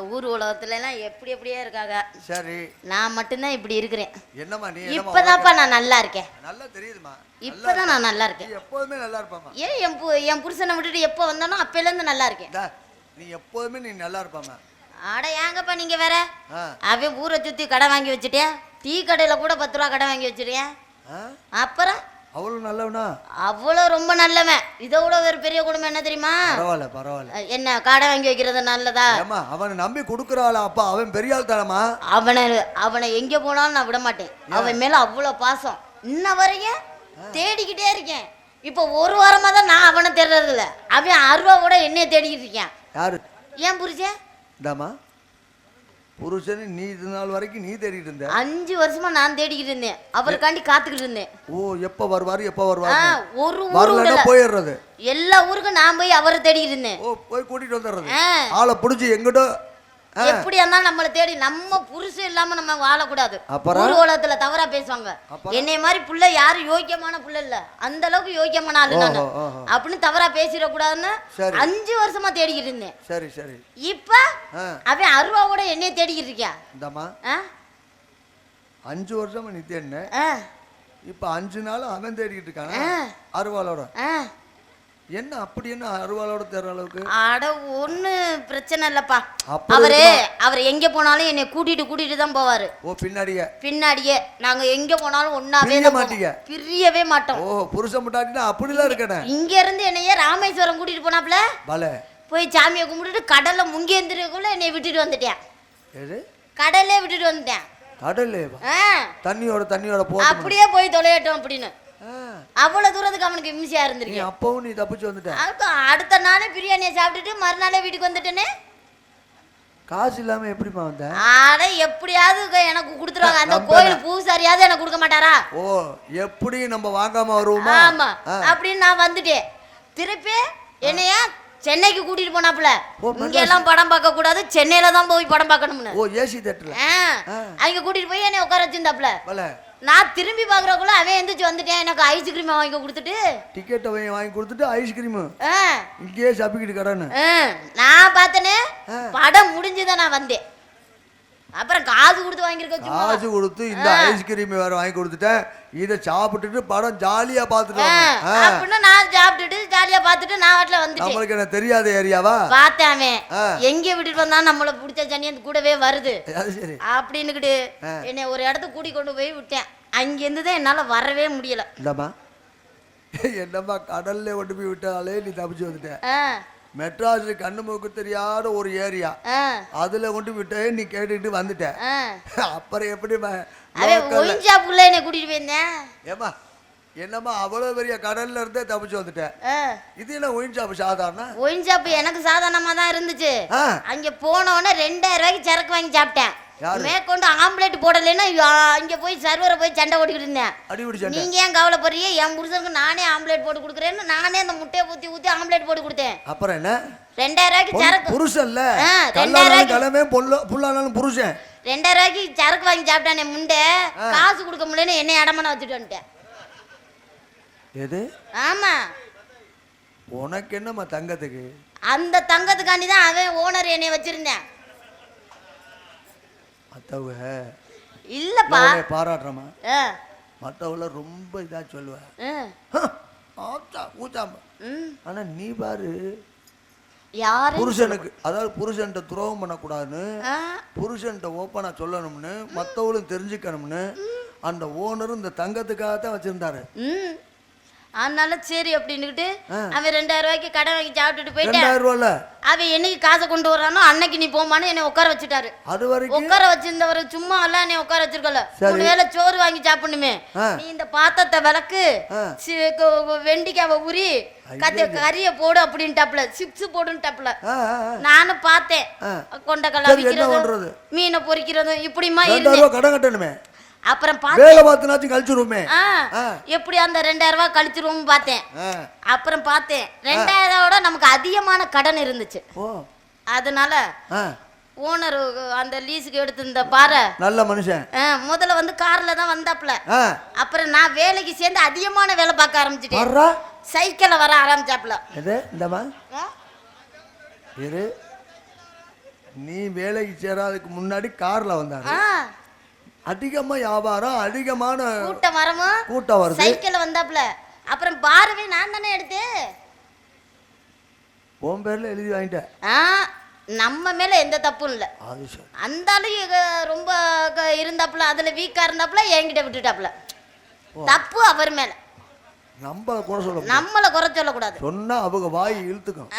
ஊர் உலகத்துல எல்லாம் எப்படி எப்படியே இருக்காங்க. சரி. நான் மட்டும்தான் இப்படி இருக்கிறேன். என்னம்மா நீ இப்பதான்ப்பா நான் நல்லா இருக்கேன். நல்லா தெரியுதுமா இப்பதான் நான் நல்லா இருக்கேன். எப்போதுமே நல்லா இருப்பாம்மா. ஏன் என் பு- என் புருஷனை விட்டுட்டு எப்போ வந்தானோ அப்பையில இருந்து நல்லா இருக்கேன். நீ எப்போதுமே நீ நல்லா இருப்பாம்மா. அட ஏங்கப்பா நீங்க வேற? அவன் ஊரை சுத்தி கடை வாங்கி வச்சுட்டியா? டீ கடையில கூட பத்து ரூபா கடை வாங்கி வச்சிருக்கியா ஆ? அப்புறம்? அவ்வளோ நல்லவனா? அவ்வளோ ரொம்ப நல்லவன். இதை விட ஒரு பெரிய குடும்பம் என்ன தெரியுமா? பரவாயில்ல பரவாயில்ல. என்ன கடை வாங்கி வைக்கிறது நல்லதா? ஏம்மா அவனை நம்பி கொடுக்குறாள் அப்பா? அவன் பெரிய ஆள் தானம்மா? அவனை அவனை எங்க போனாலும் நான் விட மாட்டேன். அவன் மேல அவ்வளோ பாசம். இன்ன வரையும் தேடிக்கிட்டே இருக்கேன். இப்போ ஒரு வாரமா தான் நான் அவனை தேடுறது இல்ல அவன் அருவாவோட என்னைய தேடிக்கிட்டு இருக்கேன். யாரு? ஏன் புரிச்சேன் இந்தாம்மா. புருஷன் நீ இது நாள் வரைக்கும் நீ தேடிட்டு இருந்த? அஞ்சு வருஷமா நான் தேடிக்கிட்டு இருந்தேன். அவருக்காண்டி காத்துக்கிட்டு இருந்தேன். ஓ எப்போ வருவாரு எப்போ வருவாரு? ஒரு ஊரு வரலன்னா விடல போயிடுறது. எல்லா ஊருக்கும் நான் போய் அவரை தேடிக்கிட்டு இருந்தேன். ஓ போய் கூட்டிட்டு வந்துடுறது. ஆளை பிடிச்சி எங்கிட்டோ எப்படி இருந்தாலும் நம்மளை தேடி நம்ம புருஷன் இல்லாம நம்ம வாழக்கூடாது? ஊர் உலகத்துல தவறா பேசுவாங்க? என்னைய மாதிரி புள்ள யாரும் யோக்கியமான புள்ள இல்ல அந்த அளவுக்கு யோக்கியமான ஆளு நானு. அப்படின்னு தவறா பேசிடக்கூடாதுன்னு சரி. அஞ்சு வருஷமா தேடிக்கிட்டு இருந்தேன் சரி சரி இப்ப அவன் அருவாவோட என்னைய தேடிக்கிட்டு இருக்கியா இந்தாம்மா? அஞ்சு வருஷமா நீ தேடின இப்போ அஞ்சு நாள் அவன் தேடிக்கிட்டு இருக்கானா. அருவாளோட. என்ன அப்படி என்ன அருவாளோட தேடுற அளவுக்கு? அட ஒண்ணு பிரச்சனை இல்லப்பா. அவரு அவர் எங்க போனாலும் என்னை கூட்டிட்டு கூட்டிட்டு தான் போவாரு. ஓ பின்னாடியே? பின்னாடியே. நாங்க எங்க போனாலும் ஒன்னாவே. மாட்டீங்க? பிரியவே மாட்டோம். ஓ புருஷன் முட்டாட்டினா அப்படிலாம் இருக்கனே. இங்க இருந்து என்னைய ராமேஸ்வரம் கூட்டிட்டு போனாப்ல? பல. போய் சாமியை கும்பிட்டுட்டு கடல்ல முங்கி எந்திரக்குள்ள என்னை விட்டுட்டு வந்துட்டேன். எது? கடல்லே விட்டுட்டு வந்துட்டேன். கடல்லே ஆ, தண்ணியோட தண்ணியோட போட்டு அப்படியே போய் தொலையட்டும் அப்படின்னு. அவ்வளவு தூரத்துக்கு அவனுக்கு இம்சியா நீ இருந்திருக்கேன் அப்பவும் நீ தப்பிச்சு வந்துட்ட. அடுத்த நாளே பிரியாணியை சாப்பிட்டுட்டு மறுநாளே வீட்டுக்கு வந்துட்டேனே. காசு இல்லாம எப்படிம்மா வந்த? ஆட எப்படியாவது எனக்கு கொடுத்துருவாங்க. அந்த. கோயில் பூசாரியாவது எனக்கு கொடுக்க மாட்டாரா? ஓ எப்படி நம்ம வாங்காம வருவோமா? ஆமா. அப்படின்னு நான் வந்துட்டேன். திருப்பி என்னைய சென்னைக்கு கூட்டிட்டு போனாப்புல. இங்க எல்லாம் படம் பார்க்க கூடாது. சென்னையில தான் போய் படம் பார்க்கணும்னு. ஓ ஏசி ஆ. அங்க கூட்டிட்டு போய் என்னை உட்கார வச்சிருந்தாப்புல. பல. நான் திரும்பி பாக்குறக்குள்ள அவன் எந்திரிச்சு வந்துட்டேன். எனக்கு ஐஸ்கிரீம் வாங்கி கொடுத்துட்டு. டிக்கெட்டை வாங்கி கொடுத்துட்டு ஐஸ்கிரீமு இங்கேயே சப்பிக்கிட்டு கடன்னு ஆ, நான் பார்த்தனே. படம் முடிஞ்சுதான் நான் வந்தேன். அப்புறம் காசு கொடுத்து வாங்கியிருக்க காசு கொடுத்து இந்த ஐஸ்கிரீம் வேற வாங்கி கொடுத்துட்டேன். இதை சாப்பிட்டுட்டு படம் ஜாலியா. ஆ, அப்படின்னு நான் சாப்பிட்டுட்டு ஜாலியா பார்த்துட்டு நான் வாட்டில வந்துட்டேன். நம்மளுக்கு என்ன தெரியாத ஏரியாவா? ஆ. எங்க விட்டுட்டு வந்தா நம்மள பிடிச்ச சனி அந்த கூடவே வருது. அப்படின்னுக்கிட்டு. என்னை ஒரு இடத்துக்கு கூட்டி கொண்டு போய் விட்டேன். அங்கேருந்து தான் என்னால வரவே முடியல. இந்தாம்மா என்னம்மா கடல்ல கொண்டு போய் விட்டாலே நீ தப்பிச்சு வந்துட்ட. ஆ, மெட்ராஸ் கண்ணு மூக்கு தெரியாத ஒரு ஏரியா. அதுல கொண்டு விட்டே நீ கேட்டுக்கிட்டு வந்துட்ட. அப்புறம் எப்படி கூட்டிட்டு போயிருந்தேன் ஏமா என்னம்மா அவ்வளவு பெரிய கடல்ல இருந்தே தப்பிச்சு வந்துட்ட. ஆ, இது என்ன ஒயின் ஷாப் சாதாரண? ஒயின் ஷாப் எனக்கு சாதாரணமா தான் இருந்துச்சு அங்க போன உடனே ரெண்டாயிரம் ரூபாய்க்கு சரக்கு வாங்கி சாப்பிட்டேன்? மேற்கொண்டு ஆம்லேட் போடலைன்னா ஆ, அங்க போய் சர்வரை போய் சண்டை ஓடிக்கிட்டு இருந்தேன். நீங்க ஏன் கவலைப்படுறீங்க? என் புருஷனுக்கு நானே ஆம்லேட் போட்டு கொடுக்குறேன்னு நானே அந்த முட்டையை ஊத்தி ஊத்தி ஆம்லேட் போட்டு கொடுத்தேன். அப்புறம் என்ன? ரெண்டாயிரம் ரூபாய்க்கு சரக்கு. கல்லானாலும் ரெண்டாயிரம் கிழமை பொல்ல புல்லானாலும் புருஷன். ரெண்டாயிரம் ரூபாய்க்கு சரக்கு வாங்கி சாப்பிட்டானே முண்டை. காசு கொடுக்க முடியலன்னு என்னை அடமான வச்சுட்டு வந்துட்டேன். எது? ஆமா. உனக்கு என்னம்மா தங்கத்துக்கு? அந்த தங்கத்துக்காண்டி தான் அவன் ஓனர் என்னை வச்சிருந்தேன். மத்தவ இல்லப்பா. பாராட்டுறமா மத்தவள ரொம்ப இதா சொல்லுவேன் ஆச்சா ஊச்சாம ம். ஆனா நீ பாரு. யாரு புருஷனுக்கு அதாவது புருஷன்ட்ட துரோகம் பண்ணக்கூடாதுன்னு புருஷன்ட்ட ஓப்பனா சொல்லணும்னு மத்தவளும் தெரிஞ்சுக்கணும்னு அந்த ஓனரும் இந்த தங்கத்துக்காக தான் வச்சிருந்தாரு அதனால சரி அப்படின்னுக்கிட்டு அவன் ரெண்டாயிரம் ரூபாய்க்கு கடை வாங்கி சாப்பிட்டுட்டு ரூபால? அவன் என்னைக்கு காசை கொண்டு வரானோ அன்னைக்கு நீ போமான்னு என்னை உட்கார வச்சுட்டாரு. அது வரைக்கும்? உட்கார வச்சிருந்தவர் சும்மா எல்லாம் என்னை உட்கார வச்சிருக்கல. மூணு வேளை சோறு வாங்கி சாப்பிடணுமே. நீ இந்த பாத்திரத்தை விளக்கு வெண்டிக்காவை உரி கத்த கறிய போடு அப்படின்ட்டாப்ல சிப்ஸ் போடுன்ட்டாப்ல. நானும் பார்த்தேன். கொண்டக்கடலை விற்கிறதும்? மீனை பொரிக்கிறதும் இப்படிமா கடன் கட்டணுமே. அப்புறம் வேலை பார்த்துனாச்சும் கழிச்சுருவோமே. எப்படி அந்த ரெண்டாயிரம் ரூபாய் கழிச்சிருவோம்னு பார்த்தேன். அப்புறம் பார்த்தேன். ரெண்டாயிரம் நமக்கு அதிகமான கடன் இருந்துச்சு. அதனால ஓனர் அந்த லீஸுக்கு எடுத்திருந்த பாரு நல்ல மனுஷன். முதல்ல வந்து கார்ல தான் வந்தாப்புல. ஆ. அப்புறம் நான் வேலைக்கு சேர்ந்து அதிகமான வேலை பார்க்க ஆரம்பிச்சிட்டேன். வர்றா? சைக்கிள்ல வர ஆரம்பிச்சாப்புல. எது? இந்தம்மா. ஆ? இரு நீ வேலைக்கு சேராதுக்கு முன்னாடி கார்ல வந்தாரு. ஆ. அதிகமா வியாபாரம் அதிகமான கூட்டம் வரமும் கூட்டம் வருது. சைக்கிள்ல வந்தாப்புல. அப்புறம் பார்வை நான் தானே எடுத்தேன். உன் பேர்ல எழுதி வாங்கிட்டேன். ஆ நம்ம மேல எந்த தப்பும் இல்லை. அது சரி. அந்த ஆளு இக- ரொம்ப இருந்தாப்புல அதுல வீக்கா இருந்தாப்புல என்கிட்ட விட்டுட்டாப்புல. தப்பு அவர் மேல. நம்ம கூட சொல்ல. நம்மள குறை சொல்லக்கூடாது. சொன்னா அவங்க வாய் இழுத்துக்கும்.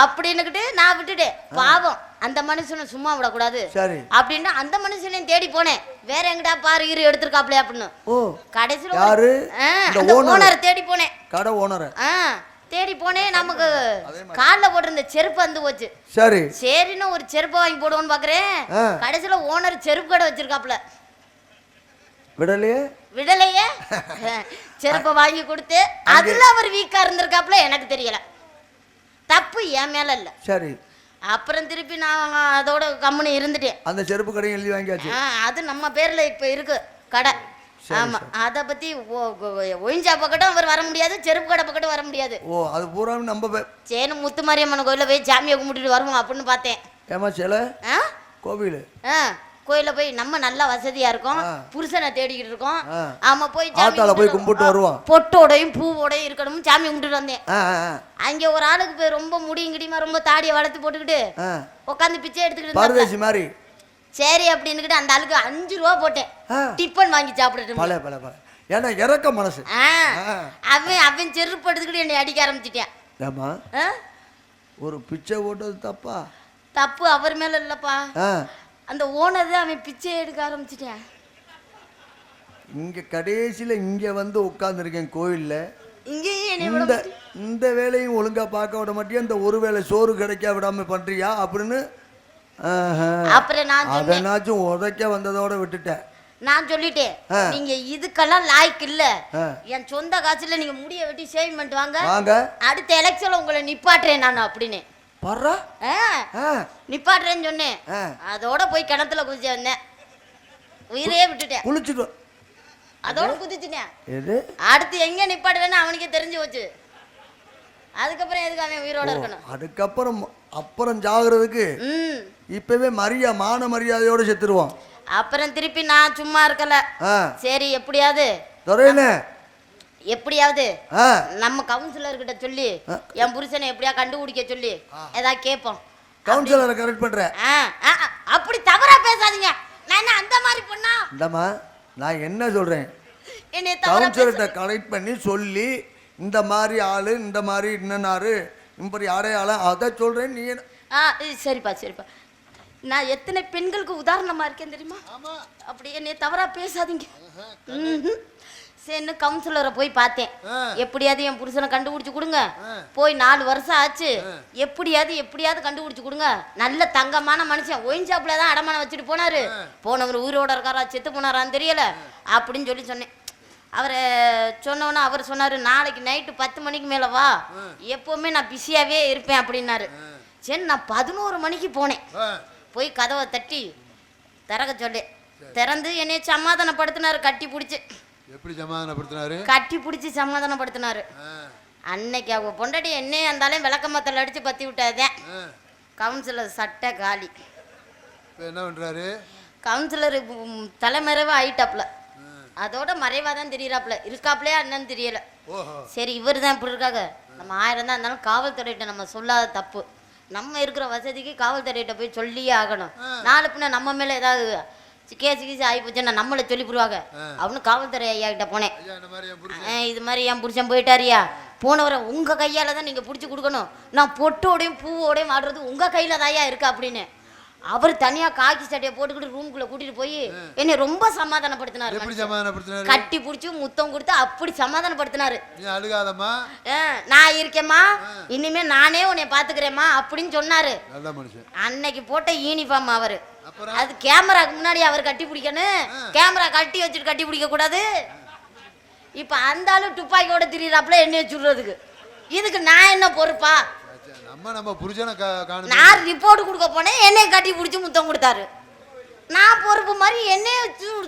அப்படின்னுக்கிட்டு நான் விட்டுட்டேன் பாவம் அந்த மனுஷனை சும்மா விடக்கூடாது. சரி. அப்படின்னு அந்த மனுஷனையும் தேடி போனேன். வேற எங்கடா பாரு இரு எடுத்திருக்காப்லையா அப்படின்னு. ஓ கடைசியில் யாரு? ஓனர் தேடி போனேன். கடை ஓனரை தேடி போனேன் நமக்கு காலில் போட்டிருந்த செருப்பு வந்து போச்சு. சரி. சரின்னு ஒரு செருப்பை வாங்கி போடுவோன்னு பாக்குறேன். கடைசியில ஓனர் செருப்பு கடை வச்சிருக்காப்ல விடலையே? விடலையே? செருப்பை வாங்கி கொடுத்து அதுல அவர் வீக்கா இருந்திருக்காப்ல எனக்கு தெரியல. தப்பு என் மேல இல்ல. சரி. அப்புறம் திருப்பி நான் அதோட கம்முனு இருந்துட்டேன். அந்த செருப்பு கடையும் எழுதி வாங்கியாச்சு. அது நம்ம பேர்ல இப்ப இருக்கு கடை. ஆமா. அத பத்தி ஒயிஞ்சா பக்கட்டும் அவர் வர முடியாது செருப்பு கடை பக்கட்டும் வர முடியாது. ஓ அது பூரா நம்ம சரி முத்து மாரியம்மன் கோயில போய் சாமியை கும்பிட்டுட்டு வருவோம் அப்படின்னு பார்த்தேன். ஏமா சிலை? கோவில். ஆ. கோயில போய் நம்ம நல்லா வசதியா இருக்கோம். புருஷனை தேடிக்கிட்டு இருக்கோம். ஆமா போய் சாமி ஆத்தால போய் கும்பிட்டு- கும்பிட்டு வருவோம். பொட்டோடையும் பூவோடையும் இருக்கணும் சாமி கும்பிட்டுட்டு வந்தேன். அங்க ஒரு ஆளுக்கு போய் ரொம்ப முடியும் கிடியுமா ரொம்ப தாடியை வளர்த்து போட்டுக்கிட்டு உட்காந்து பிச்சை எடுத்துக்கிட்டு மாதிரி. சரி அப்படின்னுக்கிட்டு அந்த ஆளுக்கு அஞ்சு ரூபா போட்டேன். டிஃபன் வாங்கி பல ஏன்னா இறக்க மனசு. அவன் அவன் செருப்பு எடுத்துக்கிட்டு என்னை அடிக்க ஆரம்பிச்சிட்டான். ஏமா? ஒரு பிச்சை போட்டது தப்பா? தப்பு அவர் மேல இல்லப்பா. அந்த ஓனர் தான் அவன் பிச்சை எடுக்க ஆரம்பிச்சிட்டான். இங்க கடைசியில இங்க வந்து உட்கார்ந்துருக்கேன் கோயில்ல. இந்த இந்த வேலையும் ஒழுங்கா பார்க்க விட மாட்டியா? இந்த ஒரு வேளை சோறு கிடைக்க விடாம பண்றியா? அப்படின்னு அதனாச்சும் உதைக்க வந்ததோட விட்டுட்டேன். நான் சொல்லிட்டேன். நீங்க இதுக்கெல்லாம் லாய்க்கு இல்ல. என் சொந்த காசுல நீங்க முடிய வெட்டி சேவிங் பண்ணிட்டு வாங்க. வாங்க. அடுத்த எலெக்ஷன்ல உங்களை நிப்பாட்டுறேன் நான் அப்படின்னு. பர்றா நிப்பாட்டுறேன்னு சொன்னேன். அதோட போய் கிணத்துல குதிச்சு வந்தேன். உயிரே விட்டுட்டேன். குளிச்சுட்டு. அதோட குதிச்சுட்டேன். அடுத்து எங்க நிப்பாட்டுவேன்னு அவனுக்கே தெரிஞ்சு போச்சு. அதுக்கப்புறம் எதுக்கு அவன் உயிரோட இருக்கணும்? அதுக்கப்புறம் அப்புறம் ஜாகிறதுக்கு ம். இப்பவே மரியா மான மரியாதையோட செத்துருவோம் அப்புறம் திருப்பி நான் சும்மா இருக்கல. சரி எப்படியாவது துறையனே எப்படியாவது ஆ. நம்ம கவுன்சிலர்கிட்ட சொல்லி என் புருஷனை எப்படியா கண்டுபிடிக்க சொல்லி ஏதாவது கேட்போம் கவுன்சிலரை கரெக்ட் பண்ற. ஆ, ஆ, ஆ, அப்படி தவறா பேசாதீங்க. நான் என்ன அந்த மாதிரி பண்ணா? இந்தம்மா நான் என்ன சொல்றேன்? கவுன்சிலர்கிட்ட கலெக்ட் பண்ணி சொல்லி இந்த மாதிரி ஆளு இந்த மாதிரி இன்னனாரு இப்படி அடையாளம் அதை சொல்றேன் நீ ஆ சரிப்பா சரிப்பா. நான் எத்தனை பெண்களுக்கு உதாரணமா இருக்கேன் தெரியுமா? அப்படி என்னை தவறா பேசாதீங்க. சரின்னு கவுன்சிலரை போய் பார்த்தேன். எப்படியாவது என் புருஷனை கண்டுபிடிச்சு கொடுங்க. போய் நாலு வருஷம் ஆச்சு. எப்படியாவது எப்படியாவது கண்டுபிடிச்சு கொடுங்க. நல்ல தங்கமான மனுஷன். ஒயின் ஷாப்ல தான் அடமானம் வச்சுட்டு போனாரு. போனவர் உயிரோட இருக்காரா செத்து போனாரான்னு தெரியல. அப்படின்னு சொல்லி சொன்னேன். அவரை சொன்னோன்னே அவர் சொன்னாரு நாளைக்கு நைட்டு பத்து மணிக்கு மேலே வா. எப்பவுமே நான் பிஸியாவே இருப்பேன் அப்படின்னாரு. சரி நான் பதினோரு மணிக்கு போனேன். போய் கதவை தட்டி திறக்க சொல்லி திறந்து என்னைய சமாதானப்படுத்தினாரு கட்டி பிடிச்சி. எப்படி சமாதானப்படுத்தினாரு? கட்டி பிடிச்சி சமாதானப்படுத்தினாரு. அன்னைக்கு அவங்க பொண்டாட்டி என்னையே இருந்தாலும் விளக்கமத்தல் அடிச்சு பத்தி விட்டாதேன் கவுன்சிலர் சட்டை காலி. என்ன பண்றாரு? கவுன்சிலர் தலைமறைவா ஆயிட்டாப்ல. அதோட மறைவா தான் தெரியறாப்ல. இருக்காப்லையா என்னன்னு தெரியல. சரி இவர் தான் இப்படி இருக்காங்க. நம்ம ஆயிரம் தான் இருந்தாலும் காவல்துறையிட்ட நம்ம சொல்லாத தப்பு. நம்ம இருக்கிற வசதிக்கு காவல்துறையிட்ட போய் சொல்லியே ஆகணும். நாளை பின்ன நம்ம மேல ஏதாவது கேஸ் கீஸ் ஆகி போச்சுன்னா நம்மளை சொல்லி போடுவாங்க? அவனு காவல்துறை ஐயா கிட்ட போனேன் இது மாதிரி என் புருஷன் போயிட்டாரியா போனவரை உங்க கையால தான் நீங்க பிடிச்சி கொடுக்கணும். நான் பொட்டோடையும் பூவோடையும் ஆடுறது உங்க கையில தாயா இருக்கு அப்படின்னு. அவர் தனியா காக்கி சட்டையை போட்டுக்கிட்டு ரூம்குள்ள கூட்டிட்டு போய் என்னை ரொம்ப சமாதானப்படுத்தினாரு கட்டி பிடிச்சி முத்தம் கொடுத்து அப்படி சமாதானப்படுத்தினாரு. அழுகாதம்மா. நான் இருக்கேம்மா. இனிமே நானே உன்னை பாத்துக்கிறேம்மா அப்படின்னு சொன்னாரு. அன்னைக்கு போட்ட யூனிஃபார்ம் அவரு. அது கேமராக்கு முன்னாடி அவர் கட்டி பிடிக்கணும். கேமரா கட்டி வச்சுட்டு கட்டி பிடிக்க கூடாது இப்ப அந்த ஆளு துப்பாக்கியோட திரியறாப்புல என்னைய சுடுறதுக்கு இதுக்கு நான் என்ன பொறுப்பா? நம்ம நம்ம புருஷனை நான் ரிப்போர்ட் கொடுக்க போனேன் என்னைய கட்டி பிடிச்சி முத்தம் கொடுத்தாரு. நான் பொறுப்பு மாதிரி என்னைய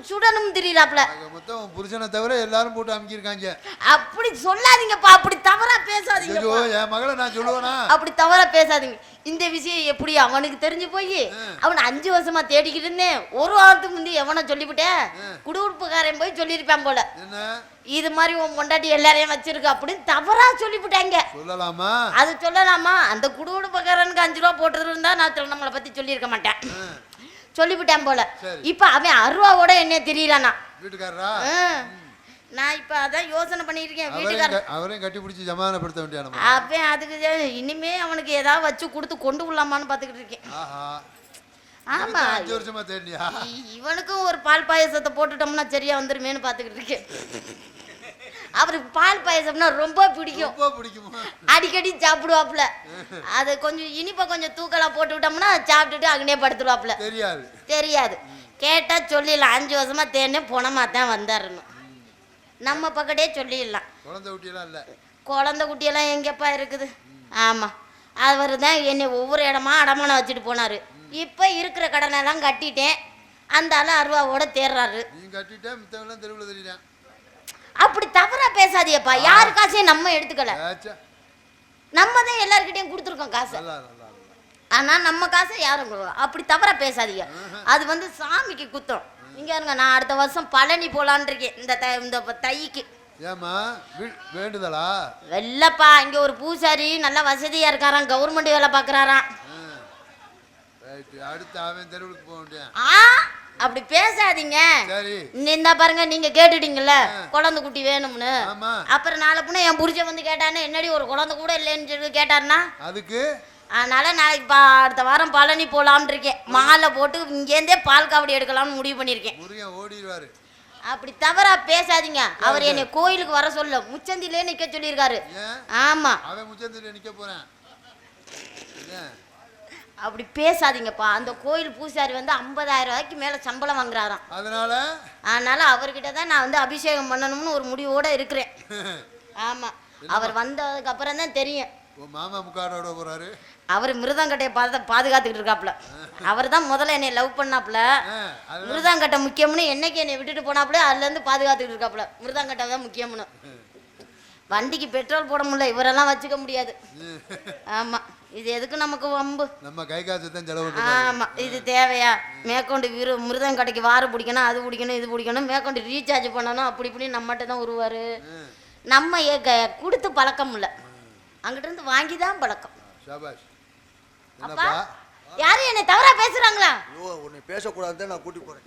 சுடணும் தெரியலாப்ல மொத்தம் புருஷனை தவிர எல்லாரும் போட்டு அமுக்கியிருக்காங்க. அப்படி சொல்லாதீங்கப்பா அப்படி தவறா பேசாதீங்க என் மகளை நான் சொல்லுவேனா? அப்படி தவறா பேசாதீங்க. இந்த விஷயம் எப்படி அவனுக்கு தெரிஞ்சு போய் அவன் அஞ்சு வருஷமா தேடிக்கிட்டு இருந்தேன். ஒரு வாரத்துக்கு முந்தி எவனை சொல்லிவிட்டேன். குடுகுடுப்புக்காரன் போய் சொல்லியிருப்பான் போல. இது மாதிரி உன் பொண்டாட்டி எல்லாரையும் வச்சிருக்க அப்படின்னு தவறா சொல்லிவிட்டாங்க. சொல்லலாமா? அது சொல்லலாமா? அந்த குடுகுடுப்புக்காரனுக்கு அஞ்சு ரூபா போட்டு இருந்தா நான் நம்மளை பத்தி சொல்லியிருக்க மாட்டேன். சொல்லிவிட்டேன் போல. இப்ப அவன் அருவாவோட என்ன தெரியலானா வீட்டுக்காரரா? நான் இப்ப அதான் யோசனை பண்ணியிருக்கேன். வீட்டுக்காரன் க- அவரையும் கட்டி பிடிச்சி ஜமானப்படுத்த வேண்டிய அவன் அதுக்கு இனிமே அவனுக்கு ஏதாவது வச்சு கொடுத்து கொண்டு விடலாமான்னு பார்த்துக்கிட்டு இருக்கேன். ஆமா. இவனுக்கும் ஒரு பால் பாயசத்தை போட்டுட்டோம்னா சரியா வந்துருமேன்னு பார்த்துக்கிட்டு இருக்கேன். அவருக்கு பால் பாயசம்னா ரொம்ப பிடிக்கும். பிடிக்குமா? அடிக்கடி சாப்பிடுவாப்புல. அது கொஞ்சம் இனிப்பை கொஞ்சம் தூக்கலா போட்டு விட்டோம்னா சாப்பிட்டுட்டு அங்கனே படுத்துருவாப்புல. தெரியாது. தெரியாது. கேட்டா சொல்லிடலாம். அஞ்சு வருஷமா தேனே போனமா தான் வந்தாருன்னு நம்ம பக்கத்தே சொல்லிடலாம். குழந்தை குட்டியெல்லாம் இல்லை? குழந்தை குட்டியெல்லாம் எங்கேப்பா இருக்குது? ஆமாம் அவர் தான் என்னை ஒவ்வொரு இடமா அடமானம் வச்சுட்டு போனார். இப்போ இருக்கிற கடனெல்லாம் கட்டிட்டேன். அந்த ஆள் அருவாவோட தேர்றாரு நீ கட்டிட்டே மித்தவெல்லாம் தெருவில் தெரியுறேன் அப்படி தவறா பேசாதியப்பா யாரு காசையும் நம்ம எடுத்துக்கல. நம்ம தான் எல்லாருக்கிட்டையும் கொடுத்துருக்கோம் காசை. ஆனால் நம்ம காசை யாரும். அப்படி தவறா பேசாதீங்க. அது வந்து சாமிக்கு குத்தம். இங்க இருங்க நான் அடுத்த வருஷம் பழனி போலான் இருக்கேன். இந்த த இந்த தைக்கு. ஏம்மா வீ- வேண்டுதலா? வெள்ளப்பா இங்க ஒரு பூசாரி நல்ல வசதியா இருக்காராம். கவர்மெண்ட் வேலை பார்க்கறாராம். ரைட்டு அடுத்து அவன் தெருவுக்கு போக ஆ? அப்படி பேசாதீங்க. இந்த பாருங்க நீங்க கேட்டுட்டீங்கல்ல? குழந்தை குட்டி வேணும்னு. அப்புறம் நாளை பின்ன என் புருஷன் வந்து கேட்டானே என்னடி ஒரு குழந்தை கூட இல்லைன்னு சொல்லி கேட்டாருன்னா? அதுக்கு? அதனால நாளைக்கு பா அடுத்த வாரம் பழனி போலாம்னு இருக்கேன். மாலை போட்டு இங்கேருந்தே பால் காவடி எடுக்கலாம்னு முடிவு பண்ணியிருக்கேன். ஓடிடுவாரு. அப்படி தவறா பேசாதீங்க. அவர் என்னை கோயிலுக்கு வர சொல்ல முச்சந்திலே நிக்க சொல்லியிருக்காரு. ஆமா. அவன் முச்சந்தில நிக்க போறேன்? அப்படி பேசாதீங்கப்பா. அந்த கோயில் பூசாரி வந்து 50000 ரூபாய்க்கு மேல சம்பளம் வாங்குறாராம். அதனால? அதனால அவர்கிட்ட தான் நான் வந்து அபிஷேகம் பண்ணணும்னு ஒரு முடிவோட இருக்கிறேன். ஆமா. அவர் வந்ததுக்கு அப்புறம் தான் தெரியும். மாமா முக்காடோட போறாரு? அவர் மிருதங்கட்டையை பாத பாதுகாத்துக்கிட்டு இருக்காப்புல. அவர் தான் முதல்ல என்னை லவ் அது மிருதாங்கட்டை முக்கியம்னு என்னைக்கு என்னை விட்டுட்டு போனாப்புல அதுல இருந்து பாதுகாத்துக்கிட்டு இருக்காப்புல. மிருதாங்கட்டை தான் முக்கியம்னு. வண்டிக்கு பெட்ரோல் போட முடியல இவரெல்லாம் வச்சுக்க முடியாது. ஆமா. இது எதுக்கு நமக்கு வம்பு? நம்ம கை காசு தான் செலவு. ஆமா இது தேவையா? மேற்கொண்டு விரு மிருதம் கடைக்கு வார பிடிக்கணும் அது பிடிக்கணும் இது பிடிக்கணும் மேற்கொண்டு ரீசார்ஜ் பண்ணணும் அப்படி இப்படி நம்மகிட்ட தான் வருவாரு நம்ம ஏ- க- கொடுத்து பழக்கம் இல்லை. அங்கிட்ட இருந்து வாங்கி தான் பழக்கம் ஷாபாஷ். அப்பா யாரும் என்னை தவறா பேசுறாங்களா? ஐயோ உன்னை பேசக்கூடாது நான் கூட்டி போறேன்.